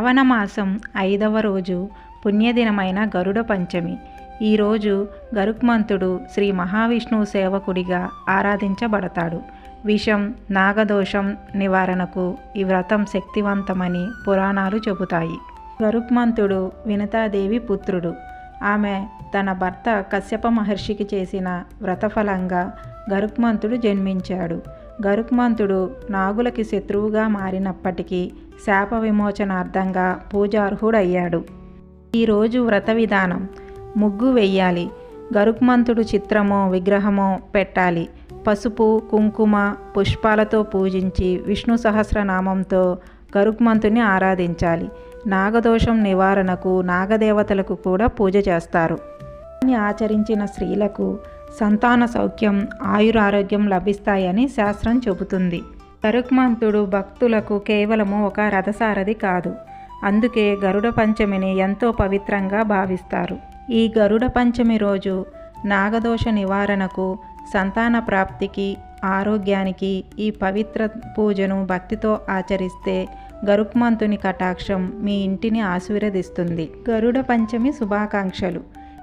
శ్రవణ మాసం ఐదవ రోజు పుణ్యదినమైన గరుడ పంచమి. ఈరోజు గరుక్మంతుడు శ్రీ మహావిష్ణువు సేవకుడిగా ఆరాధించబడతాడు. విషం నాగదోషం నివారణకు ఈ వ్రతం శక్తివంతమని పురాణాలు చెబుతాయి. గరుక్మంతుడు వినతాదేవి పుత్రుడు. ఆమె తన భర్త కశ్యప మహర్షికి చేసిన వ్రతఫలంగా గరుక్మంతుడు జన్మించాడు. గరుక్మంతుడు నాగులకి శత్రువుగా మారినప్పటికీ శాప విమోచనార్థంగా పూజార్హుడయ్యాడు. ఈరోజు వ్రత విధానం. ముగ్గు వెయ్యాలి. గరుక్మంతుడు చిత్రమో విగ్రహమో పెట్టాలి. పసుపు కుంకుమ పుష్పాలతో పూజించి విష్ణు సహస్రనామంతో గరుక్మంతుని ఆరాధించాలి. నాగదోషం నివారణకు నాగదేవతలకు కూడా పూజ చేస్తారు. ఆచరించిన స్త్రీలకు సంతాన సౌఖ్యం ఆయురారోగ్యం లభిస్తాయని శాస్త్రం చెబుతుంది. గరుక్మంతుడు భక్తులకు కేవలము ఒక రథసారథి కాదు. అందుకే గరుడ పంచమిని ఎంతో పవిత్రంగా భావిస్తారు. ఈ గరుడ పంచమి రోజు నాగదోష నివారణకు సంతాన ప్రాప్తికి ఆరోగ్యానికి ఈ పవిత్ర పూజను భక్తితో ఆచరిస్తే గరుక్మంతుని కటాక్షం మీ ఇంటిని ఆశీర్వదిస్తుంది. గరుడ పంచమి శుభాకాంక్షలు.